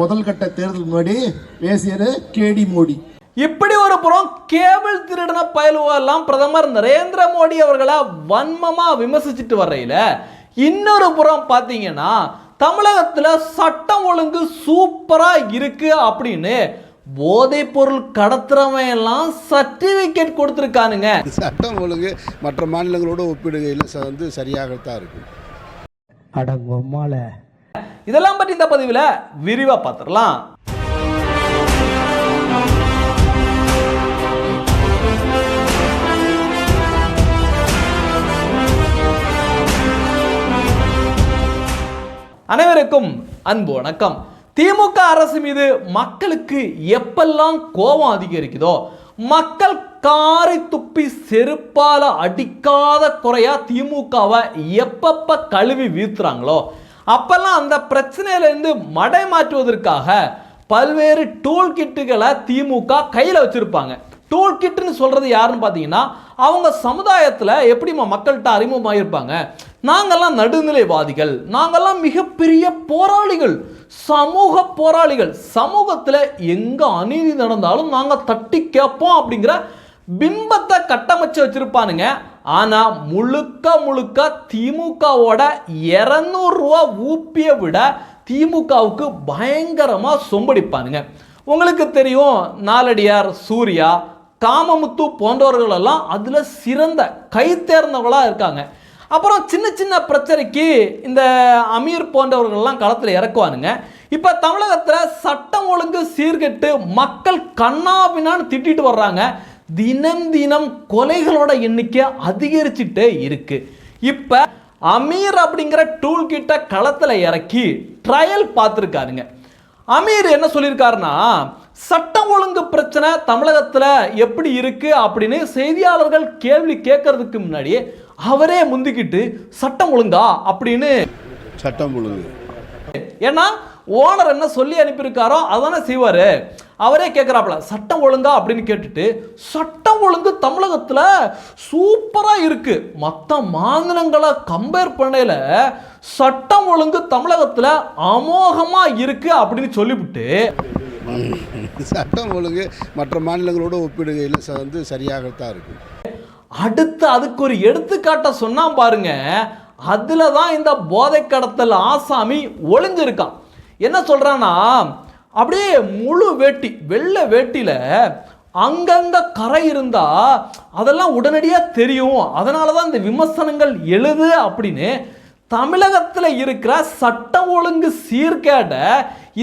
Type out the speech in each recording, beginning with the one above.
முதல் கட்ட தேர்தல் முன்னாடி பேசியது கேடி மோடி. இப்படி ஒரு புறம் கேபிள் திருடின பயலுவெல்லாம் பிரதமர் நரேந்திர மோடி அவர்களை வன்மமா விமர்சிச்சுட்டு வர்றையில. இன்னொரு புறம் பார்த்தீங்கன்னா தமிழகத்துல சட்டம் ஒழுங்கு சூப்பரா இருக்கு அப்படின்னு போதைப் பொருள் கடத்துறவன் எல்லாம் சர்டிபிகேட் கொடுத்துருக்கானுங்க. சட்டம் ஒழுங்கு மற்ற மாநிலங்களோட ஒப்பிடுகையில் வந்து சரியாகத்தான் இருக்கு. அடங்கொம்மால இதெல்லாம் பற்றி இந்த பதிவில் விரிவாக பார்த்துடலாம் அனைவருக்கும் அன்பு வணக்கம். திமுக அரசு மீது மக்களுக்கு எப்பெல்லாம் கோபம் அதிகரிக்குதோ மக்கள் காரை துப்பி செருப்பால அடிக்காத குறையா திமுகவை எப்பப்ப கழுவி வீழ்த்துறாங்களோ அப்பெல்லாம் அந்த பிரச்சனையிலேருந்து மடை மாற்றுவதற்காக பல்வேறு டூல் கிட்டுகளை திமுக கையில் வச்சுருப்பாங்க. டூல் கிட்டுன்னு சொல்கிறது யாருன்னு பார்த்தீங்கன்னா அவங்க சமுதாயத்தில் எப்படிம்மா மக்கள்கிட்ட அறிமுகமாயிருப்பாங்க. நாங்கள்லாம் நடுநிலைவாதிகள் நாங்கெல்லாம் மிகப்பெரிய போராளிகள் சமூக போராளிகள் சமூகத்தில் எங்கே அநீதி நடந்தாலும் நாங்கள் தட்டி கேட்போம் அப்படிங்கிற பிம்பத்தை கட்டமைச்சு வச்சுருப்பானுங்க. ஆனா முழுக்க முழுக்க திமுகவோட இரநூறுவா ஊப்பிய விட திமுகவுக்கு பயங்கரமா சொம்படிப்பானுங்க. உங்களுக்கு தெரியும் நாலடியார் சூர்யா காமமுத்து போன்றவர்கள் எல்லாம் அதுல சிறந்த கை தேர்ந்தவங்களா இருக்காங்க. அப்புறம் சின்ன சின்ன பிரச்சனைக்கு இந்த அமீர் போன்றவர்கள்லாம் களத்தில் இறக்குவானுங்க. இப்போ தமிழகத்தில் சட்டம் ஒழுங்கு சீர்கெட்டு மக்கள் கண்ணாபின்னான்னு திட்டிட்டு வர்றாங்க. தினம் தினம் கொலைகளோட எண்ணிக்கை அதிகரிச்சுட்டே இருக்கு. இப்போ அமீர் அப்படிங்கிற டூல் கிட்ட களத்தில் இறக்கி ட்ரையல் பார்த்துருக்காருங்க. அமீர் என்ன சொல்லியிருக்காருன்னா சட்டம் ஒழுங்கு பிரச்சனை தமிழகத்தில் எப்படி இருக்கு அப்படின்னு செய்தியாளர்கள் கேள்வி கேட்கறதுக்கு முன்னாடி அவரே முந்திக்கிட்டு சட்டம் ஒழுங்கா அப்படின்னு சட்டம் ஒழுங்கு. ஏன்னா ஓனர் என்ன சொல்லி அனுப்பியிருக்காரோ அதானே செய்வார். அவரே கேட்குறாப்புல சட்டம் ஒழுங்கா? அப்படின்னு கேட்டுட்டு சட்டம் ஒழுங்கு தமிழகத்தில் சூப்பராக இருக்கு. மற்ற மாநிலங்களை கம்பேர் பண்ணையில் சட்டம் ஒழுங்கு தமிழகத்தில் அமோகமாக இருக்கு அப்படின்னு சொல்லிவிட்டு சட்டம் ஒழுங்கு மற்ற மாநிலங்களோட ஒப்பிடுகையில் வந்து சரியாகத்தான் இருக்கு. அடுத்து அதுக்கு ஒரு எடுத்துக்காட்ட சொன்னா பாருங்க. அதுல தான் இந்த போதை கடத்தல் ஆசாமி ஒளிஞ்சிருக்கான். என்ன சொல்றான்னா அப்படியே முழு வேட்டி வெள்ளை வேட்டியில் அங்கங்க கரை இருந்தால் அதெல்லாம் உடனடியாக தெரியும். அதனால தான் இந்த விமர்சனங்கள் எழுது அப்படின்னு தமிழகத்தில் இருக்கிற சட்டம் ஒழுங்கு சீர்கேட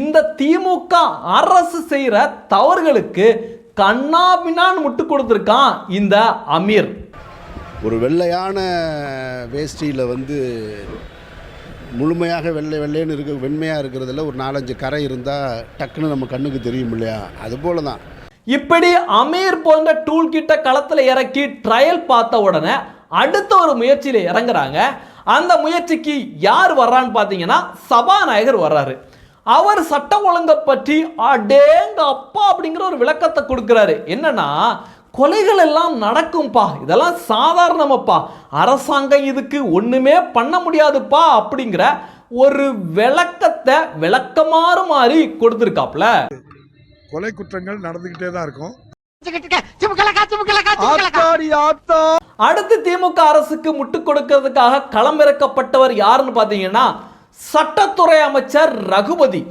இந்த திமுக அரசு செய்கிற தவறுகளுக்கு கண்ணாபின்னான்னு முட்டு கொடுத்துருக்கான் இந்த அமீர். ஒரு வெள்ளையான வேஷ்டியில் வந்து முழுமையாக வெள்ளை வெள்ளைன்னு இருக்க வெண்மையாக இருக்கிறதுல ஒரு நாலஞ்சு கரை இருந்தால் டக்குன்னு நம்ம கண்ணுக்கு தெரியும் இல்லையா? அது போல தான் இப்படி அமீர் போன்ற டூல் கிட்ட களத்தில் இறக்கி ட்ரையல் பார்த்த உடனே அடுத்த ஒரு முயற்சியில் இறங்குறாங்க. அந்த முயற்சிக்கு யார் வர்றான்னு பார்த்தீங்கன்னா சபாநாயகர் வர்றாரு. அவர் சட்டம் ஒழுங்கை பற்றி அடேங்க அப்பா அப்படிங்கிற ஒரு விளக்கத்தை கொடுக்குறாரு. என்னன்னா கொலைகள் எல்லாம் நடக்கும்பா. இதெல்லாம் சாதாரணமப்பா. அரசாங்கம் இதுக்கு ஒண்ணுமே பண்ண முடியாதுப்பா அப்படிங்கிற ஒரு விளக்கத்தை விளக்கமாறு மாதிரி கொடுத்துருக்காப்ல. கொலை குற்றங்கள் நடந்துக்கிட்டே தான் இருக்கும். அடுத்து திமுக அரசுக்கு முட்டு கொடுக்கிறதுக்காக களமிறக்கப்பட்டவர் யாருன்னு பார்த்தீங்கன்னா சட்டத்துறை அமைச்சர் ரகுபதி.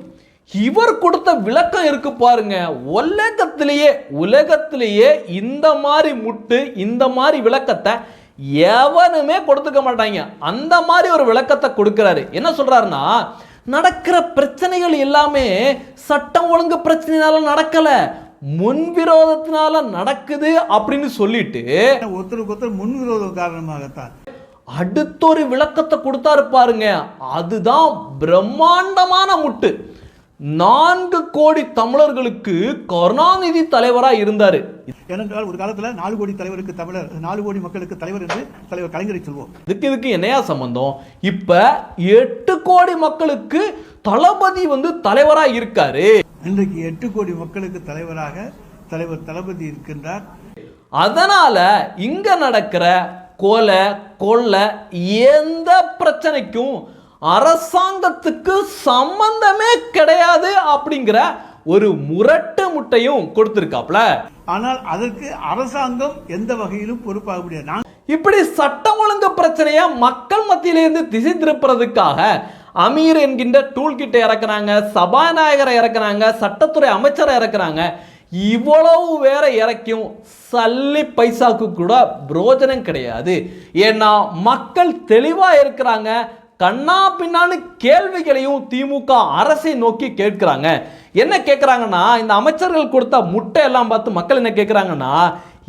இவர் கொடுத்த விளக்கம் இருக்கு பாருங்க. உலகத்திலேயே உலகத்திலேயே இந்த மாதிரி முட்டு இந்த மாதிரி விளக்கத்தை எவனுமே கொடுத்துக்க மாட்டாங்க. அந்த மாதிரி ஒரு விளக்கத்தை கொடுக்கிறாரு. என்ன சொல்றாருன்னா நடக்கிற பிரச்சனைகள் எல்லாமே சட்டம் ஒழுங்கு பிரச்சனைனால நடக்கல முன்விரோதத்தினால நடக்குது அப்படின்னு சொல்லிட்டு ஒருத்தருக்கு ஒருத்தர் முன்விரோதம் காரணமாகத்தான். அடுத்தொரு விளக்கத்தை கொடுத்தாரு பாருங்க. அதுதான் பிரம்மாண்டமான முட்டு. நான்கு கோடி தமிழர்களுக்கு கருணாநிதி தலைவரா இருந்தாரு. ஏனென்றால் ஒரு காலத்துல நாலு கோடி தலைவருக்கு தமிழர் நாலு கோடி மக்களுக்கு தலைவர் என்று தலைவர் கலைஞரை சொல்வோம். இதுக்கு இதுக்கு என்னையா சம்பந்தம்? இப்ப எட்டு கோடி மக்களுக்கு தளபதி வந்து தலைவரா இருக்காரு. இன்றைக்கு எட்டு கோடி மக்களுக்கு தலைவராக தலைவர் தளபதி இருக்கின்றார். அதனால இங்க நடக்கிற கொலை கொள்ளை எந்த பிரச்சனைக்கும் அரசாங்கத்துக்கு சம்பந்தமே கிடையாது அப்படிங்கிற ஒரு முரட்டு முட்டையும் கொடுத்திருக்காப்ல. ஆனால் அதற்கு அரசாங்கம் எந்த வகையிலும் பொறுப்பாக முடியாது. இப்படி சட்டம் ஒழுங்கு பிரச்சனைய மக்கள் மத்தியிலிருந்து திசை திருப்புறதுக்காக அமீர் என்கின்ற டூல் கிட்ட இறக்குறாங்க சபாநாயகரை இறக்குறாங்க சட்டத்துறை அமைச்சரை இறக்குறாங்க. இவ்வளவு வேற இறக்கியும் சல்லி பைசாக்கு கூட பிரோஜனம் கிடையாது. ஏன்னா மக்கள் தெளிவா இருக்கிறாங்க கண்ணா பின்னான்னு கேள்விகளையும் திமுக அரசை நோக்கி கேட்கிறாங்க. என்ன கேட்குறாங்கன்னா இந்த அமைச்சர்கள் கொடுத்த முட்டை எல்லாம் பார்த்து மக்கள் என்ன கேட்குறாங்கன்னா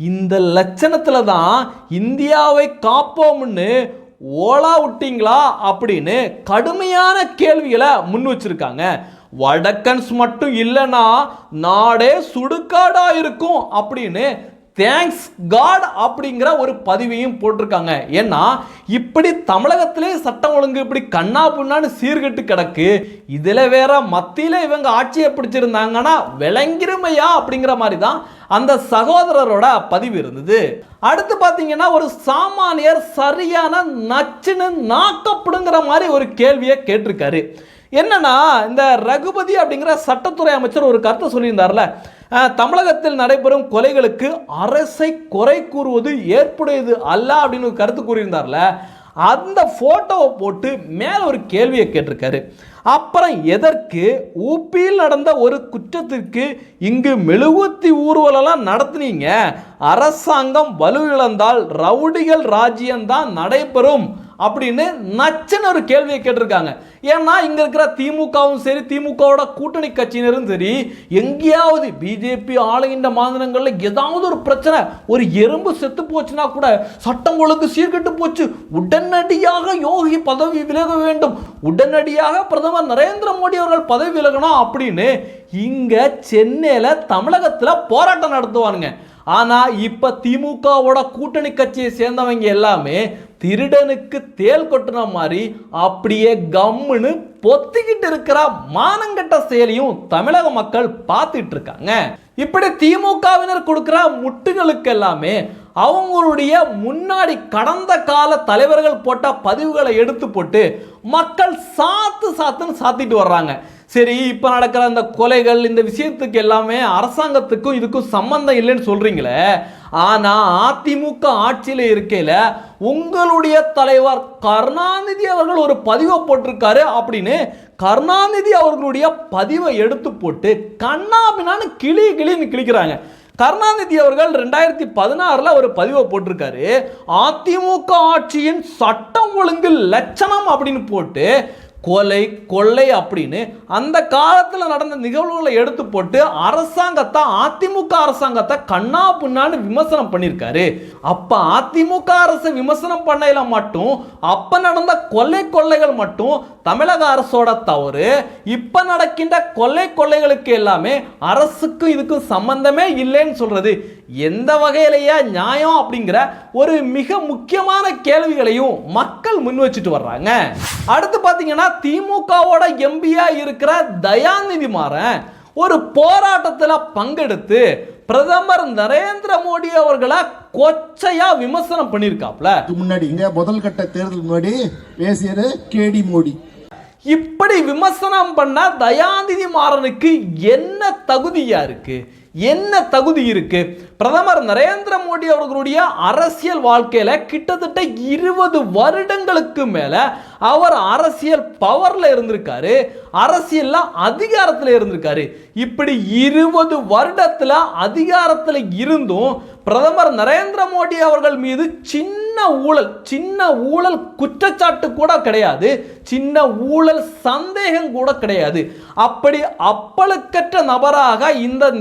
இந்த லட்சணத்தில் தான் இந்தியாவை காப்போம்னு ஓலா விட்டீங்களா அப்படின்னு கடுமையான கேள்விகளை முன் வச்சிருக்காங்க. வடக்கன்ஸ் மட்டும் இல்லைன்னா நாடே சுடுகாடா இருக்கும் அப்படின்னு தேங்க்ஸ் காட் அப்படிங்கிற ஒரு பதிவையும் போட்டிருக்காங்க. ஏன்னா இப்படி தமிழகத்திலே சட்டம் ஒழுங்கு இப்படி கண்ணா புண்ணான்னு சீர்கெட்டு கிடக்கு. இதில் வேற மத்தியில் இவங்க ஆட்சியை பிடிச்சிருந்தாங்கன்னா விளங்கிருமையா அப்படிங்கிற மாதிரி தான் அந்த சகோதரரோட பதிவு இருந்தது. அடுத்து பார்த்தீங்கன்னா ஒரு சாமானியர் சரியான நச்சுன்னு நாக்கப்படுங்கிற மாதிரி ஒரு கேள்வியை கேட்டிருக்காரு. என்னன்னா இந்த ரகுபதி அப்படிங்கிற சட்டத்துறை அமைச்சர் ஒரு கருத்தை சொல்லியிருந்தார்ல தமிழகத்தில் நடைபெறும் கொலைகளுக்கு அரசை குறை கூறுவது ஏற்புடையது அல்ல அப்படின்னு ஒரு கருத்து கூறியிருந்தார்ல. அந்த போட்டோவை போட்டு மேலே ஒரு கேள்வியை கேட்டிருக்காரு. அப்புறம் எதற்கு ஊப்பியில் நடந்த ஒரு குற்றத்திற்கு இங்கு மெழுகுத்தி ஊர்வலம்லாம் நடத்துனீங்க? அரசாங்கம் வலுவிழந்தால் ரவுடிகள் ராஜ்யம்தான் நடைபெறும். அப்படின்னு நச்சுன்னு ஒரு கேள்வியை கேட்டிருக்காங்க. ஏன்னா இங்க இருக்கிற திமுகவும் சரி திமுகவோட கூட்டணி கட்சியினரும் சரி எங்கேயாவது பிஜேபி ஆளுகின்ற மாநிலங்களில் ஏதாவது ஒரு பிரச்சனை ஒரு எறும்பு செத்து போச்சுன்னா கூட சட்டம் ஒழுங்கு சீர்கெட்டு போச்சு உடனடியாக யோகி பதவி விலக வேண்டும். உடனடியாக பிரதமர் நரேந்திர மோடி அவர்கள் பதவி விலகணும் அப்படின்னு இங்க சென்னையில தமிழகத்தில் போராட்டம் நடத்துவானுங்க. ஆனால் இப்போ திமுகவோட கூட்டணி கட்சியை சேர்ந்தவங்க எல்லாமே திருடனுக்கு தேல் கொட்டுன மாதிரி அப்படியே கம்முன்னு பொத்திக்கிட்டு இருக்கிற மானங்கட்ட செயலையும் தமிழக மக்கள் பார்த்துட்டு இருக்காங்க இப்படி திமுகவினர் கொடுக்குற முட்டுகளுக்கு எல்லாமே அவங்களுடைய முன்னாடி கடந்த கால தலைவர்கள் போட்ட பதிவுகளை எடுத்து போட்டு மக்கள் சாத்து சாத்துன்னு சாத்திட்டு வர்றாங்க. சரி இப்போ நடக்கிற அந்த கொலைகள் இந்த விஷயத்துக்கு எல்லாமே அரசாங்கத்துக்கும் இதுக்கும் சம்பந்தம் இல்லைன்னு சொல்கிறீங்களே ஆனால் அதிமுக ஆட்சியில் இருக்கையில் உங்களுடைய தலைவர் கருணாநிதி அவர்கள் ஒரு பதிவை போட்டிருக்காரு அப்படின்னு கருணாநிதி அவர்களுடைய பதிவை எடுத்து போட்டு கண்ணாபினான்னு கிளி கிளின்னு கிழிக்கிறாங்க. கருணாநிதி அவர்கள் ரெண்டாயிரத்தி பதினாறில் ஒரு பதிவை போட்டிருக்காரு. அதிமுக ஆட்சியின் சட்டம் ஒழுங்கு லட்சணம் அப்படின்னு போட்டு கொலை கொள்ளை அப்படின்னு அந்த காலத்தில் நடந்த நிகழ்வுகளை எடுத்து போட்டு அரசாங்கத்தை அதிமுக அரசாங்கத்தை கண்ணா புண்ணான்னு விமர்சனம் பண்ணியிருக்காரு. அப்போ அதிமுக அரசு விமர்சனம் பண்ணையில் மட்டும் அப்போ நடந்த கொள்ளை கொள்ளைகள் மட்டும் தமிழக அரசோட தவறு. இப்போ நடக்கின்ற கொள்ளை கொள்ளைகளுக்கு எல்லாமே அரசுக்கும் இதுக்கும் சம்பந்தமே இல்லைன்னு சொல்கிறது எந்த வகையிலேயே நியாயம் அப்படிங்கிற ஒரு மிக முக்கியமான கேள்விகளையும் மக்கள் முன் வச்சுட்டு வர்றாங்க. அடுத்து பார்த்தீங்கன்னா திமுகவோட எம்பியா இருக்கிற தயாநிதி மாறன் ஒரு போராட்டத்தில் பங்கெடுத்து பிரதமர் நரேந்திர மோடி அவர்களை கொச்சையா விமர்சனம் பண்ணியிருக்காப்ல. முன்னாடி இங்க முதல் கட்ட தேர்தல் முன்னாடி பேசியது கேடி மோடி. இப்படி விமர்சனம் பண்ண தயாநிதி மாறனுக்கு என்ன தகுதியா இருக்கு? என்ன தகுதி இருக்கு? பிரதமர் நரேந்திர மோடி அவர்களுடைய அரசியல் வாழ்க்கையில கிட்டத்தட்ட இருபது வருடங்களுக்கு மேல அவர் அரசியல் பவர்ல இருந்திருக்காரு அரசியல்ல அதிகாரத்துல இருந்திருக்காரு. இப்படி இருபது வருடத்துல அதிகாரத்துல இருந்தும் பிரதமர் நரேந்திர மோடி அவர்கள் மீது சின்ன ஊழல் சின்ன ஊழல் குற்றச்சாட்டு கூட கிடையாது சின்ன ஊழல் சந்தேகம் கூட கிடையாது. அப்படி அப்பழுக்கற்ற நபராக இந்த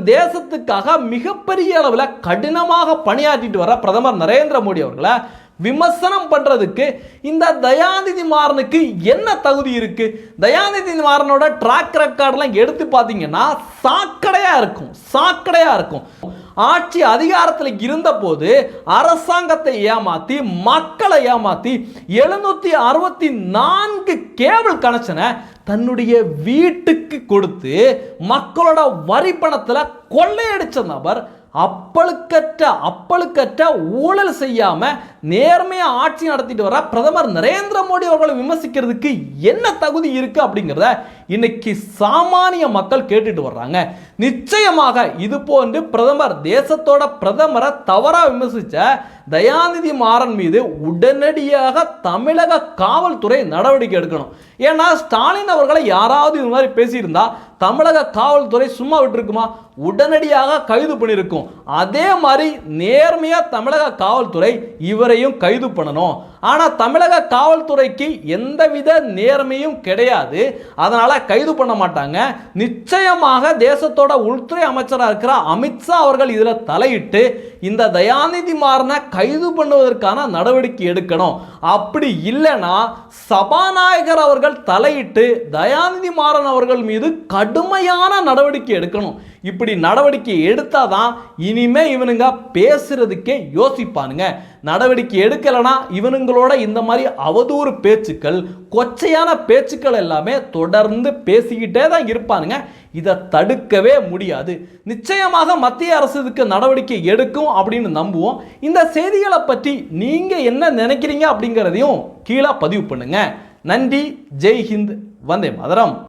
தேசத்துக்காக மிகப்பெரிய அளவில் கடினமாக பணியாற்றிட்டு வர பிரதமர் நரேந்திர மோடி அவர்களை விமர்சனம் பண்றதுக்கு இந்த தயாநிதி மாறனுக்கு என்ன தகுதி இருக்கு? தயாநிதி மாறனோட ட்ராக் ரெக்கார்டெலாம் எடுத்து பார்த்தீங்கன்னா சாக்கடையா இருக்கும் சாக்கடையா இருக்கும். ஆட்சி அதிகாரத்தில் இருந்தபோது அரசாங்கத்தை ஏமாத்தி மக்களை ஏமாத்தி எழுநூத்தி அறுபத்தி நான்கு கேபிள் கனெக்ஷனை தன்னுடைய வீட்டுக்கு கொடுத்து மக்களோட வரி பணத்தில் கொள்ளையடிச்ச நபர் அப்பழுக்கற்ற அப்பழுக்கற்ற ஊழல் செய்யாம நேர்மையா ஆட்சி நடத்திட்டு வர பிரதமர் நரேந்திர மோடி அவர்களை விமர்சிக்கிறதுக்கு என்ன தகுதி இருக்கு அப்படிங்கிறத இன்னைக்கு சாமானிய மக்கள் கேட்டுட்டு வர்றாங்க. நிச்சயமாக இது போன்று பிரதமர் தேசத்தோட பிரதமரை தவறாக விமர்சித்த தயாநிதி மாறன் மீது உடனடியாக தமிழக காவல்துறை நடவடிக்கை எடுக்கணும். ஏன்னா ஸ்டாலின் அவர்களை யாராவது இது மாதிரி பேசியிருந்தா தமிழக காவல்துறை சும்மா விட்டுருக்குமா? உடனடியாக கைது பண்ணியிருக்கும். அதே மாதிரி நேர்மையாக தமிழக காவல்துறை இவரையும் கைது பண்ணணும். ஆனால் தமிழக காவல்துறைக்கு எந்தவித நேர்மையும் கிடையாது. அதனால் கைது பண்ண மாட்டாங்க. நிச்சயமாக தேசத்தோட உள்துறை அமைச்சராக இருக்கிற அமித்ஷா அவர்கள் இதில் தலையிட்டு இந்த தயாநிதி மாறனை கைது பண்ணுவதற்கான நடவடிக்கை எடுக்கணும். அப்படி இல்லைன்னா சபாநாயகர் அவர்கள் தலையிட்டு தயாநிதி மாறன் அவர்கள் மீது கடுமையான நடவடிக்கை எடுக்கணும். இப்படி நடவடிக்கை எடுத்தால் தான் இனிமே இவனுங்க பேசுறதுக்கே யோசிப்பானுங்க. நடவடிக்கை எடுக்கலைன்னா இவனுங்களோட இந்த மாதிரி அவதூறு பேச்சுக்கள் கொச்சையான பேச்சுக்கள் எல்லாமே தொடர்ந்து பேசிக்கிட்டே தான் இருப்பானுங்க. இதை தடுக்கவே முடியாது. நிச்சயமாக மத்திய அரசு இதுக்கு நடவடிக்கை எடுக்கும் அப்படின்னு நம்புவோம். இந்த செய்திகளை பற்றி நீங்கள் என்ன நினைக்கிறீங்க அப்படிங்கிறதையும் கீழே பதிவு பண்ணுங்க. நன்றி. ஜெய் ஹிந்த் வந்தே மதரம்.